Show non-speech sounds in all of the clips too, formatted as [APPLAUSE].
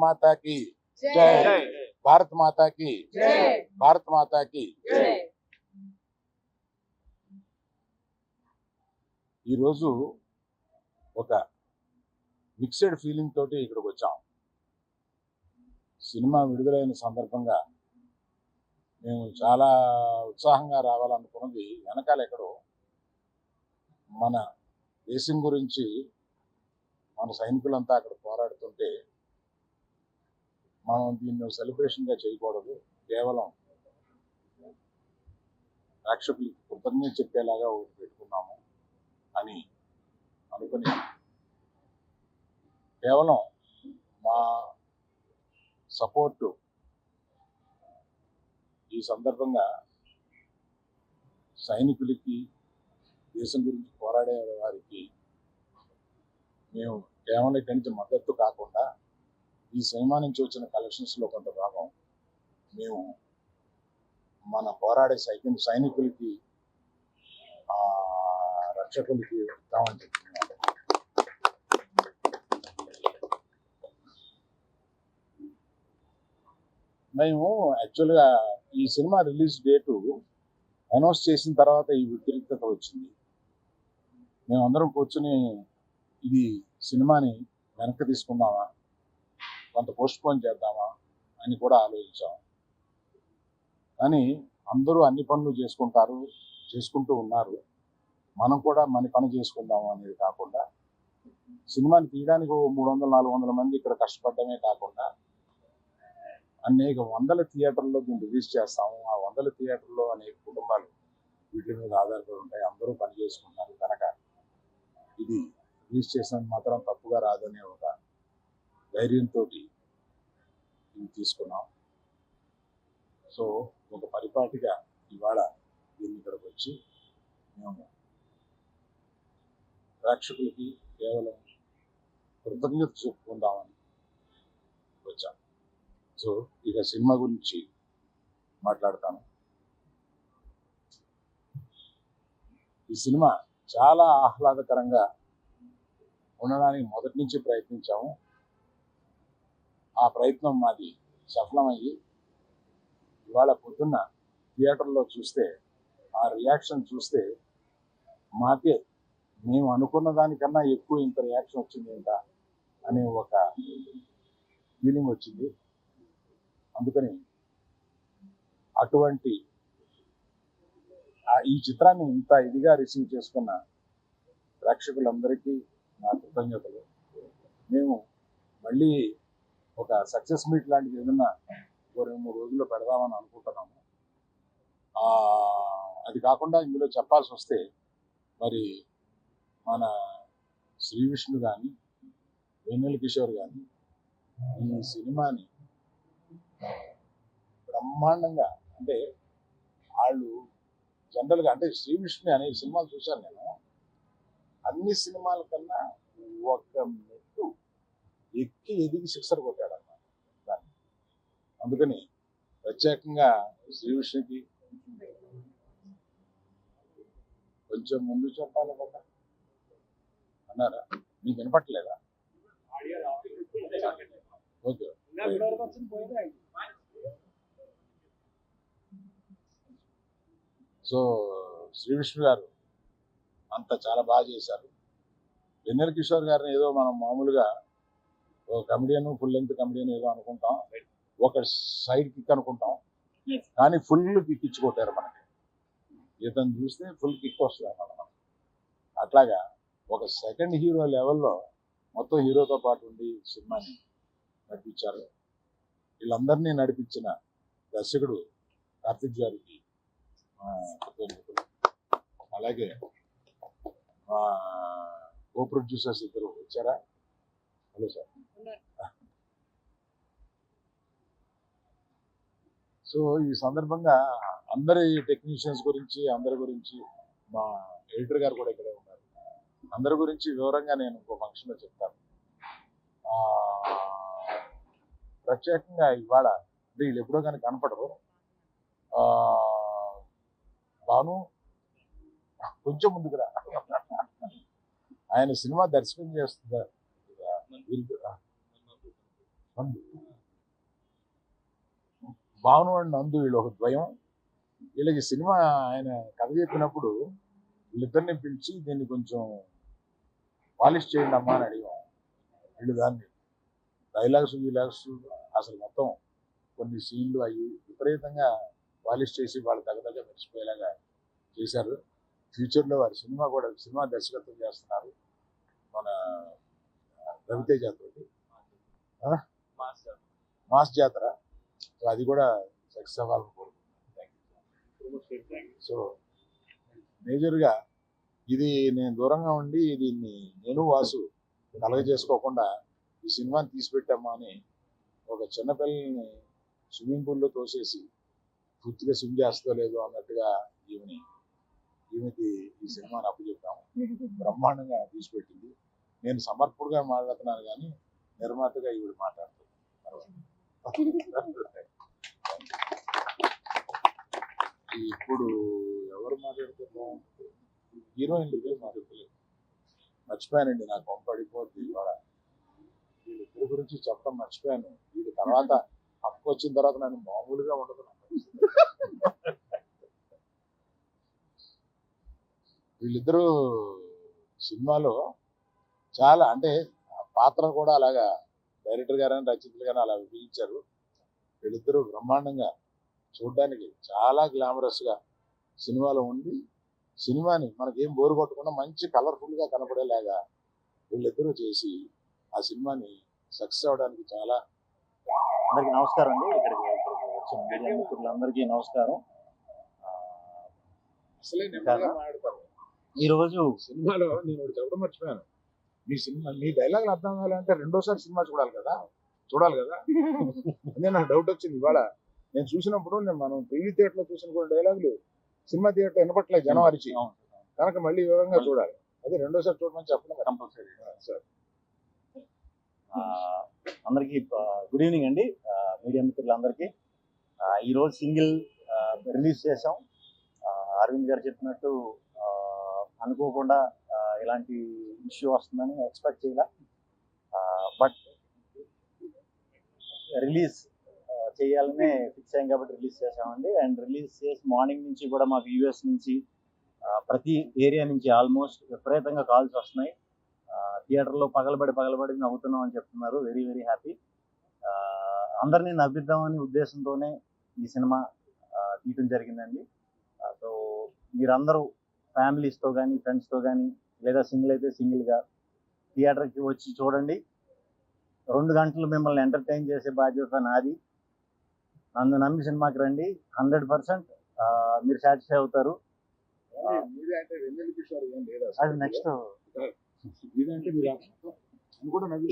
మాతాకి జై. భారత్ మాతాకి భారత్ మాతాకి ఈరోజు ఒక మిక్స్డ్ ఫీలింగ్ తోటి ఇక్కడికి వచ్చాం. సినిమా విడుదలైన సందర్భంగా మేము చాలా ఉత్సాహంగా రావాలనుకున్నది వెనకాల ఎక్కడో మన దేశం గురించి మన సైనికులంతా అక్కడ పోరాడుతుంటే మనం దీన్ని సెలబ్రేషన్గా చేయకూడదు. కేవలం ప్రేక్షకులకి కృతజ్ఞత చెప్పేలాగా ఒకటి పెట్టుకున్నాము అని అనుకుని కేవలం మా సపోర్టు ఈ సందర్భంగా సైనికులకి దేశం గురించి పోరాడే వారికి మేము కేవలం ఇక్కడి మద్దతు కాకుండా ఈ సినిమా నుంచి వచ్చిన కలెక్షన్స్లో కొంత భాగం మేము మన పోరాడే సైకిల్ సైనికులకి ఆ, రక్షకులకి ఇస్తామని చెప్తున్నాము మేము యాక్చువల్గా ఈ సినిమా రిలీజ్ డేటు అనౌన్స్ చేసిన తర్వాత ఈ వ్యతిరేకత వచ్చింది. మేమందరం కూర్చుని ఇది సినిమాని వెనక్కి తీసుకున్నామా కొంత పోస్ట్పోన్ చేద్దామా అని కూడా ఆలోచించాం. కానీ అందరూ అన్ని పనులు చేసుకుంటారు చేసుకుంటూ ఉన్నారు. మనం కూడా మన పని చేసుకుందాము అనేది కాకుండా సినిమాని తీయడానికి ఓ మూడు వందల నాలుగు వందల మంది ఇక్కడ కష్టపడమే కాకుండా అనేక వందల థియేటర్లో దీన్ని రిలీజ్ చేస్తాము. ఆ వందల థియేటర్లో అనేక కుటుంబాలు వీటి మీద ఆధారపడి ఉంటాయి. అందరూ పని చేసుకుంటారు కనుక ఇది రిలీజ్ చేసినందుకు మాత్రం తప్పుగా రాదనే ఒక ధైర్యంతో తీసుకున్నాం. సో ఒక పరిపాటిగా ఇవాళ దీన్ని ఇక్కడికి వచ్చి మేము ప్రేక్షకులకి కేవలం కృతజ్ఞత చెప్పుకుందామని వచ్చాం. సో ఇక సినిమా గురించి మాట్లాడతాను. ఈ సినిమా చాలా ఆహ్లాదకరంగా ఉండడానికి మొదటి నుంచి ప్రయత్నించాము. ఆ ప్రయత్నం మాది సఫలమయ్యి ఇవాళ పొద్దున్న థియేటర్లో చూస్తే ఆ రియాక్షన్ చూస్తే మాకే మేము అనుకున్న దానికన్నా ఎక్కువ ఇంత రియాక్షన్ వచ్చింది ఏంట అనే ఒక ఫీలింగ్ వచ్చింది. అందుకని అటువంటి ఈ చిత్రాన్ని ఇంత ఇదిగా రిసీవ్ చేసుకున్న ప్రేక్షకులందరికీ నా కృతజ్ఞతలు. మేము మళ్ళీ ఒక సక్సెస్ మీట్ లాంటిది ఏదన్నా ఒక రెండు మూడు రోజుల్లో పెడదామని అనుకుంటున్నాము. అది కాకుండా ఇందులో చెప్పాల్సి వస్తే మరి మన శ్రీ విష్ణు కానీ వెన్నెల కిషోర్ కానీ ఈ సినిమాని బ్రహ్మాండంగా అంటే వాళ్ళు జనరల్గా అంటే శ్రీ విష్ణు అనే సినిమాలు చూశాను నేను. అన్ని సినిమాల కన్నా ఒక మెట్టు ఎక్కి ఎదిగి సిక్సర్ కొట్టాడు. అందుకని ప్రత్యేకంగా శ్రీ విష్ణుకి కొంచెం ముందు చెప్పాలి కదా. అన్నారా? మీకు వినపట్లేదా ఓకే. సో శ్రీ విష్ణు గారు అంత చాలా బాగా చేశారు. వెన్నెల కిషోర్ గారిని ఏదో మనం మామూలుగా ఓ కమెడియన్ ఫుల్ లెంత్ కమెడియన్ ఏదో అనుకుంటాం. ఒక సైడ్ కిక్ అనుకుంటాం. కానీ ఫుల్ కిక్ ఇచ్చి కొట్టారు మనకి. ఇతను చూస్తే ఫుల్ కిక్ వస్తుంది అన్నమాట మనకి. అట్లాగా ఒక సెకండ్ హీరో లెవెల్లో మొత్తం హీరోతో పాటు ఉండి సినిమాని నడిపించారు. వీళ్ళందరినీ నడిపించిన దర్శకుడు కార్తిక్ గారికి అలాగే మా కో ప్రొడ్యూసర్స్ ఇద్దరు వచ్చారా? Hello sir. సో ఈ సందర్భంగా అందరి టెక్నీషియన్స్ గురించి అందరి గురించి మా ఎడిటర్ గారు కూడా ఇక్కడే ఉన్నారు. అందరి గురించి వివరంగా నేను ఇంకో ఫంక్షన్లో చెప్తాను. ప్రత్యేకంగా ఇవాళ వీళ్ళు ఎప్పుడో కానీ కనపడరు. భాను కొంచెం ముందుకు రా. ఆయన సినిమా దర్శకం చేస్తున్నారు. నందు భావన అండ్ నందు వీళ్ళు ఒక ద్వయం. వీళ్ళకి సినిమా ఆయన కథ చెప్పినప్పుడు వీళ్ళిద్దరిని పిలిచి దీన్ని కొంచెం పాలిష్ చేయండి అమ్మా అని అడిగాం. వీళ్ళు దాన్ని డైలాగ్స్ డైలాగ్స్ అసలు మొత్తం కొన్ని సీన్లు అవి విపరీతంగా పాలిష్ చేసి వాళ్ళు తగ్గదగ్గ మెరిసిపోయేలాగా చేశారు. ఫ్యూచర్లో వారి సినిమా కూడా సినిమా దర్శకత్వం చేస్తున్నారు. మన రవితేజ తోటి ఆ? మాస్ జాతర. సో అది కూడా సక్సెస్ అవ్వాలని కోరుకుంటున్నాను. సో మేజర్గా ఇది నేను దూరంగా ఉండి దీన్ని నేను వాసు కలగ చేసుకోకుండా ఈ సినిమాని తీసిపెట్టామా అని ఒక చిన్నపిల్లల్ని స్విమ్మింగ్ పూల్లో తోసేసి పూర్తిగా స్విమ్ చేస్తో లేదు అన్నట్టుగా ఈమెని ఈమెకి ఈ సినిమాని అప్పచెప్పాము. బ్రహ్మాండంగా తీసిపెట్టింది. నేను సమర్పుడుగా మాట్లాడుతున్నాను కానీ నిర్మాతగా ఈవిడ మాట్లాడుతుంది. ఇప్పుడు ఎవరు మాట్లాడుతున్నాం హీరోయిన్ దగ్గర మాట్లాడలేదు మర్చిపోయానండి నాకు కొంప పడిపోద్ది ఇవాళ. వీళ్ళిద్దరి గురించి చెప్పడం మర్చిపోయాను. వీడి తర్వాత హక్కు వచ్చిన తర్వాత నన్ను మామూలుగా ఉండదు వీళ్ళిద్దరూ సినిమాలో చాలా అంటే పాత్ర కూడా అలాగా డైరెక్టర్ గారని రచయితలు గారు అలా విభజించారు. వీళ్ళిద్దరూ బ్రహ్మాండంగా చూడడానికి చాలా గ్లామరస్గా సినిమాలో ఉండి సినిమాని మనకేం బోరు కొట్టకుండా మంచి కలర్ఫుల్గా కనపడేలాగా వీళ్ళిద్దరూ చేసి ఆ సినిమాని సక్సెస్ అవడానికి చాలా అందరికీ నమస్కారం అండి. ఇక్కడికి ఇక్కడికి వచ్చిన మీడియా మిత్రులందరికీ నమస్కారం. అసలే నెమ్మదిగా మాట్లాడతారు. ఈ రోజు సినిమాలో నేను ఒకటి చెప్పడం మర్చిపోయాను. మీ సినిమా మీ డైలాగులు అర్థం కావాలంటే రెండోసారి సినిమా చూడాలి కదా? చూడాలి కదా? [LAUGHS] అదే నాకు డౌట్ వచ్చింది ఇవాళ. నేను చూసినప్పుడు నేను మనం టీవీ థియేటర్లో చూసిన కొన్ని డైలాగులు సినిమా థియేటర్ వినపట్లేదు జనం అరిచి. కనుక మళ్ళీ వివరంగా చూడాలి. అదే రెండోసారి చూడమని చెప్పడం. కంపల్సరీ. సార్. అందరికీ గుడ్ ఈవినింగ్ అండి. మీడియా మిత్రులందరికీ. ఆ, ఈ రోజు సింగిల్ రిలీజ్ చేసాం అరవింద్ గారు చెప్పినట్టు అనుకోకుండా ఇలాంటి ఇష్యూ వస్తుందని ఎక్స్పెక్ట్ చేయాల. బట్ రిలీజ్ చేయాలని ఫిక్స్ అయ్యాం కాబట్టి రిలీజ్ చేసామండి అండ్ రిలీజ్ చేసి మార్నింగ్ నుంచి కూడా మాకు యూఎస్ నుంచి ప్రతి ఏరియా నుంచి ఆల్మోస్ట్ విపరీతంగా కాల్స్ వస్తున్నాయి. థియేటర్లో పగలబడి పగలబడి నవ్వుతున్నాం అని చెప్తున్నారు. వెరీ వెరీ హ్యాపీ అందరినీ నవ్విద్దామని ఉద్దేశంతోనే ఈ సినిమా తీయటం జరిగిందండి. సో మీరందరూ ఫ్యామిలీస్తో కానీ ఫ్రెండ్స్తో కానీ లేదా సింగిల్ అయితే సింగిల్గా థియేటర్కి వచ్చి చూడండి. రెండు గంటలు మిమ్మల్ని ఎంటర్టైన్ చేసే బాధ్యత నాది. నన్ను నమ్మి సినిమాకి రండి. హండ్రెడ్ పర్సెంట్ మీరు సాటిస్ఫై అవుతారు. అది నెక్స్ట్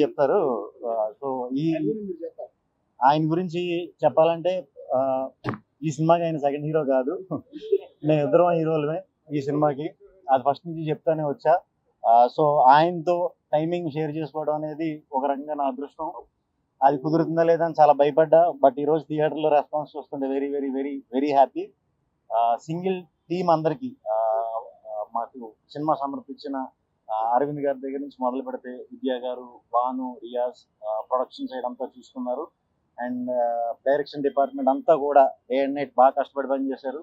చెప్తారు. సో ఈ ఆయన గురించి చెప్పాలంటే ఈ సినిమాకి ఆయన సెకండ్ హీరో కాదు. మేము ఇద్దరం హీరోలమే ఈ సినిమాకి. అది ఫస్ట్ నుంచి చెప్తానే వచ్చా. సో ఆయనతో టైమింగ్ షేర్ చేసుకోవడం అనేది ఒక రకంగా నా అదృష్టం. అది కుదురుతుందా లేదా అని చాలా భయపడ్డా. బట్ ఈరోజు థియేటర్లో రెస్పాన్స్ చూస్తుంటే very very very very happy single team అందరికీ మాకు సినిమా సమర్పించిన అరవింద్ గారి దగ్గర నుంచి మొదలు పెడితే విద్యా గారు భాను రియాజ్ ప్రొడక్షన్ సైడ్ అంతా చూసుకున్నారు. అండ్ డైరెక్షన్ డిపార్ట్మెంట్ అంతా కూడా డే అండ్ నైట్ బాగా కష్టపడి పని చేశారు.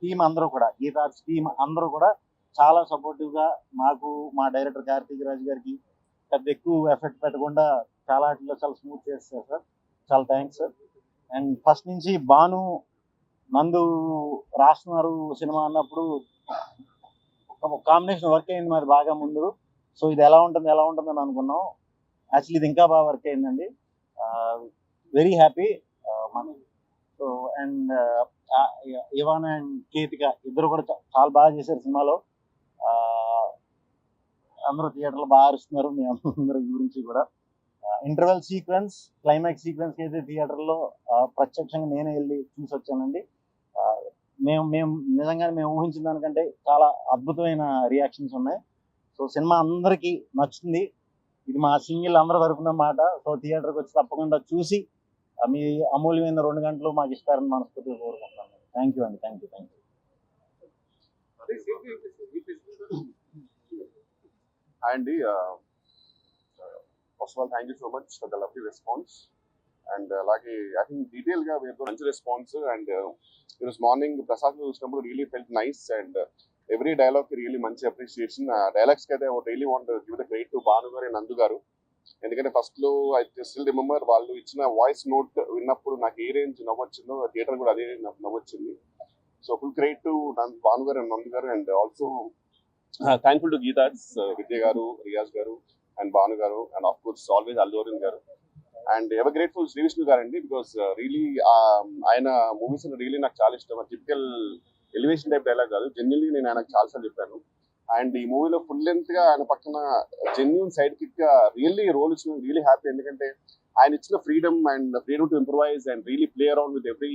టీం అందరూ కూడా గీతార్స్ టీం అందరూ కూడా చాలా సపోర్టివ్గా గా మాకు మా డైరెక్టర్ కార్తీక్ రాజు గారికి పెద్ద ఎక్కువ ఎఫెక్ట్ పెట్టకుండా చాలా వాటిలో చాలా స్మూత్ చేస్తారు సార్. చాలా థ్యాంక్స్ సార్. అండ్ ఫస్ట్ నుంచి భాను నందు రాస్తున్నారు సినిమా అన్నప్పుడు ఒక కాంబినేషన్ వర్క్ అయింది మరి బాగా ముందు. సో ఇది ఎలా ఉంటుంది ఎలా ఉంటుంది అని అనుకున్నాం. యాక్చువల్లీ ఇది ఇంకా బాగా వర్క్ అయిందండి. వెరీ హ్యాపీ మన. So and Ivan and Ketika ఇద్దరు కూడా చాలా బాగా చేశారు సినిమాలో. ఆ, అందరూ థియేటర్లో బాగా అరుస్తున్నారు మీ అందరి గురించి కూడా. ఇంటర్వెల్ సీక్వెన్స్ క్లైమాక్స్ సీక్వెన్స్ అయితే థియేటర్లో ప్రత్యక్షంగా నేనే వెళ్ళి చూసి వచ్చానండి. మేము మేము నిజంగానే మేము ఊహించిన దానికంటే చాలా అద్భుతమైన రియాక్షన్స్ ఉన్నాయి. సో సినిమా అందరికీ నచ్చుతుంది. ఇది మా సింగిల్ అందరి తరపున మాట. సో థియేటర్కి వచ్చి తప్పకుండా చూసి మీ అమూల్యమైన రెండు గంటలు మాకు ఇస్తారని మనస్ఫూర్తిగా కోరుకుంటున్నాను. థ్యాంక్ యూ అండి. థ్యాంక్ యూ థ్యాంక్ యూ అండి first of all thank you so much for the lovely response and అలాగే ఐ థింక్ డీటెయిల్గా వేరే మంచి రెస్పాన్స్ అండ్ ఈరోజు మార్నింగ్ ప్రసాద్ చూసినప్పుడు really felt nice and every dialogue really మంచి అప్రిషియేషన్ డైలాగ్స్కి అయితే really want give the credit to Bhanu garu Nandu garu. ఎందుకంటే ఫస్ట్లో ఐ స్టిల్ రిమెంబర్ వాళ్ళు ఇచ్చిన వాయిస్ నోట్ విన్నప్పుడు నాకు ఏ రేంజ్ నవ్వొచ్చిందో థియేటర్ కూడా అదే నవ్వు- నవ్వొచ్చింది. So full credit to Bhanu garu and Nandu garu and also thankful to Geetha's Vidya garu Riyaz garu. And Bhanu garu and of course always అల్లూరిన్ garu. And ever grateful Sri Vishnu garu అండి because really ఆయన movies really నాకు చాలా ఇష్టం. Typical elevation type dialogue కాదు. Genuinely నేను ఆయనకు చాలాసార్లు చెప్పాను. అండ్ ఈ మూవీలో ఫుల్ లెంత్గా ఆయన పక్కన జెన్యున్ సైడ్ కిక్గా రియల్లీ రోల్ ఇచ్చిన రియలీ హ్యాపీ ఎందుకంటే ఆయన ఇచ్చిన freedom and freedom to improvise and really play around with every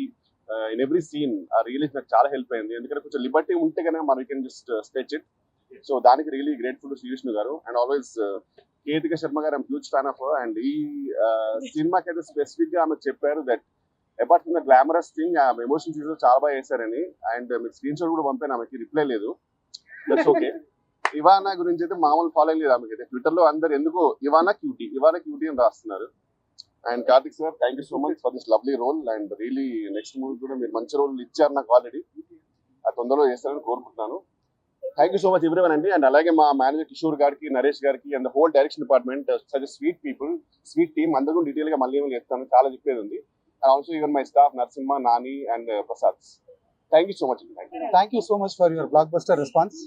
in every scene ఆ రియలీ నాకు చాలా హెల్ప్ అయింది. ఎందుకంటే కొంచెం లిబర్టీ ఉంటే కనుక మనం can just stretch it so దానికి really grateful Sri Vishnu garu and always Ketika Sharma garu I'm huge fan of and ఈ సినిమాకి అయితే స్పెసిఫిక్గా ఆమె చెప్పారు that apart from the glamorous thing ఆమె ఎమోషన్ సీన్స్ చాలా బాగా చేశారని. అండ్ మీకు స్క్రీన్ షాట్ కూడా పంపాను ఆమెకి రిప్లై లేదు. దట్స్ ఓకే [LAUGHS] ఇవానా గురించి అయితే మామూలు ఫాలో లేదు ఆమెకి అయితే ట్విట్టర్లో అందరు ఎందుకో ఇవానా క్యూటీ ఇవానా క్యూటీ అని రాస్తున్నారు. And Karthik sir thank you so much for this lovely role and really next movie కూడా మీరు మంచి రోల్ ఇచ్చారు నాకు ఆల్రెడీ ఆ తొందరలో చేస్తారని కోరుకుంటున్నాను. Thank you so much everyone అండి అండ్ అలాగే మా మేనేజర్ కిషోర్ గారికి నరేష్ గారికి and whole direction department such sweet people sweet team అందరూ డీటెయిల్గా మళ్ళీ చెప్తాను. చాలా చెప్పేది ఉంది. And also even my staff Narasimha Nani and Prasad thank you so much అండి thank you so much for your blockbuster response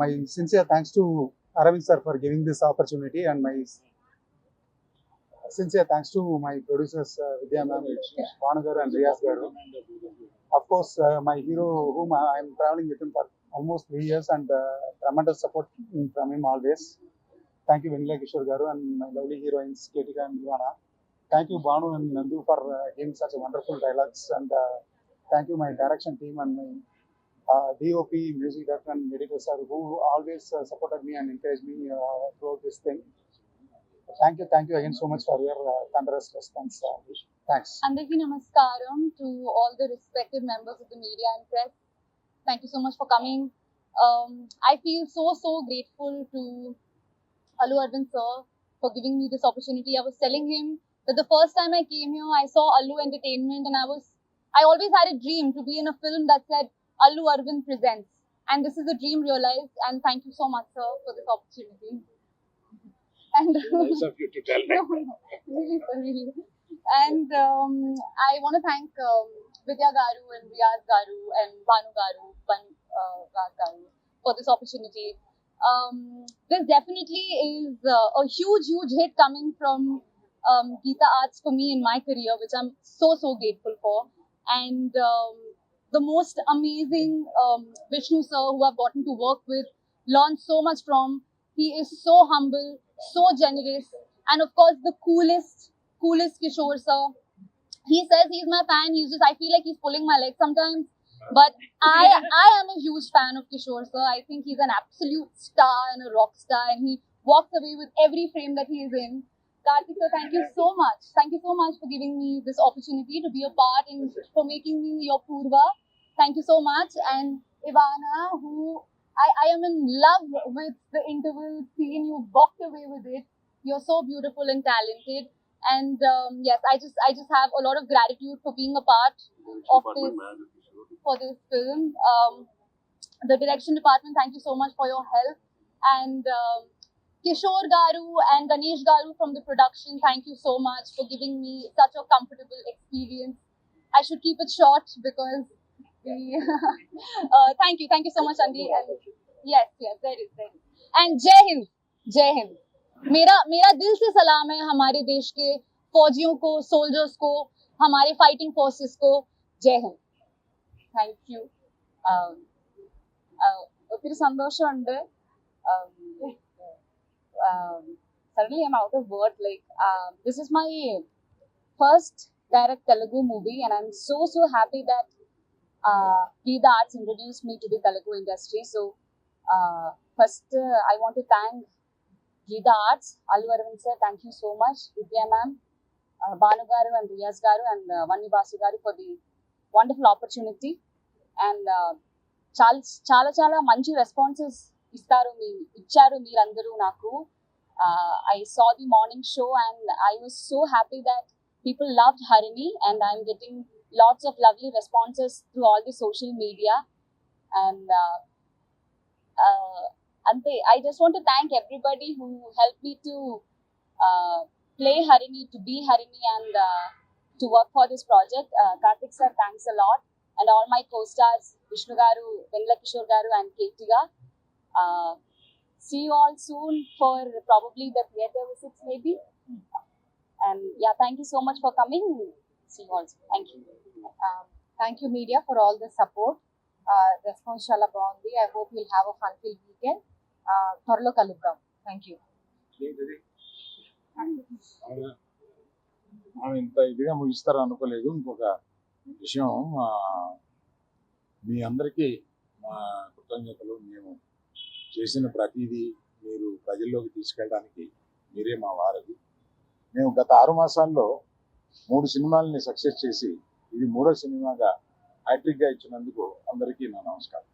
my sincere thanks to Aravind sir for giving this opportunity and my sincere thanks to my producers Vidya ma'am వాణు and Riyaz garu of course my hero whom I'm travelling with for almost three years and uh, tremendous support from him always. Thank you, Vanilla Kishore Garu, and my lovely heroines, Ketika and Ivana. Thank you, Banu and Nandu, for uh, giving such wonderful dialogues. And uh, thank you, my direction team and my uh, DOP, music director, and medical sir, who always uh, supported me and encouraged me uh, throughout this thing. Thank you, thank you again so much for your uh, thunderous response. Uh, Thanks. Andaki Namaskaram to all the respected members of the media and press. Thank you so much for coming. Um, I feel so, so grateful to Alu Arvind sir for giving me this opportunity. I was telling him that the first time I came here, I saw Alu Entertainment and I was, I always had a dream to be in a film that said Alu Arvind Presents. And this is a dream realized. And thank you so much, sir, for this opportunity. [LAUGHS] And nice of you to tell me. [LAUGHS] no, no, really, really. And um, I want to thank um, Vidya Garu and Riyaz Garu and Banu Garu, Ban, uh, Garu for this opportunity. Um, this definitely is uh, a huge, huge hit coming from um, Geeta Arts for me in my career, which I'm so, so grateful for. And um, the most amazing um, Vishnu sir who I've gotten to work with, learned so much from. He is so humble, so generous, and of course the coolest, coolest Kishore sir. He says he's my fan. He's just I feel like he's pulling my leg sometimes. But I I am a huge fan of Kishore sir. I think he's an absolute star and a rock star, and he walks away with every frame that he is in. Karthik sir, thank you so much. Thank you so much for giving me this opportunity to be a part and for making me your Purva. Thank you so much. And Ivana, who I, I am in love with the interval scene. You walked away with it. You're so beautiful and talented. And um, yes, I just I just have a lot of gratitude for being a part of this for this film. Um, the direction department, thank you so much for your help. And um, Kishore Garu and Ganesh Garu from the production, thank you so much for giving me such a comfortable experience. I should keep it short because we, [LAUGHS] uh, thank you, thank you so much, Andy. And yes, yes, there is, there is. And Jai Hind, Jai Hind. मेरा मेरा दिल से सलाम है हमारे देश के फौजियों को सोल्जर्स को हमारे फाइटिंग फोर्सेस को जय हिंद താങ്ക് യു ഒത്തിരി സന്തോഷമുണ്ട് suddenly I am out of word like this is my first direct Telugu movie, and I'm so so happy that uh, Geeta Arts introduced me to the Telugu industry. So uh, first, uh, I want to thank Geeta Arts, Allu Aravind sir. Thank you so much, Vidya ma'am, uh, Banu garu and Riyaz garu and uh, Vanni Basu garu for the wonderful opportunity. And uh, చాలా చాలా చాలా మంచి responses ఇస్తారు మీ ఇచ్చారు మీరందరూ నాకు Uh, I saw the morning show and I was so happy that people loved Harini and I'm getting lots of lovely responses through all the social media. And uh, uh, Ante, I just want to thank everybody who helped me to uh, play Harini, to be Harini, and uh, to work for this project. Uh, Karthik sir, thanks a lot, and all my co-stars Vishnu Garu, Venla Kishore Garu, and Keitiga. Uh, see you all soon for probably the theatre visits, maybe. And yeah, thank you so much for coming. See you all soon. Thank you. Thank you media for all the support response చాలా బాగుంది I hope will have a fun filled weekend త్వరలో కలుద్దాం. Thank you ఆమె ఇంత ఇదిగా ముగిస్తారు అనుకోలేదు. ఇంకొక విషయం ఆ, మీ అందరికీ మా కృతజ్ఞతలు. మేము చేసిన ప్రతిదీ మీరు ప్రజల్లోకి తీసుకెళ్ళడానికి మీరే మా వారధి మేము గత ఆరు మాసాల్లో మూడు సినిమాలని సక్సెస్ చేసి ఇది మూడో సినిమాగా హ్యాట్రిక్గా ఇచ్చినందుకు అందరికీ నా నమస్కారం.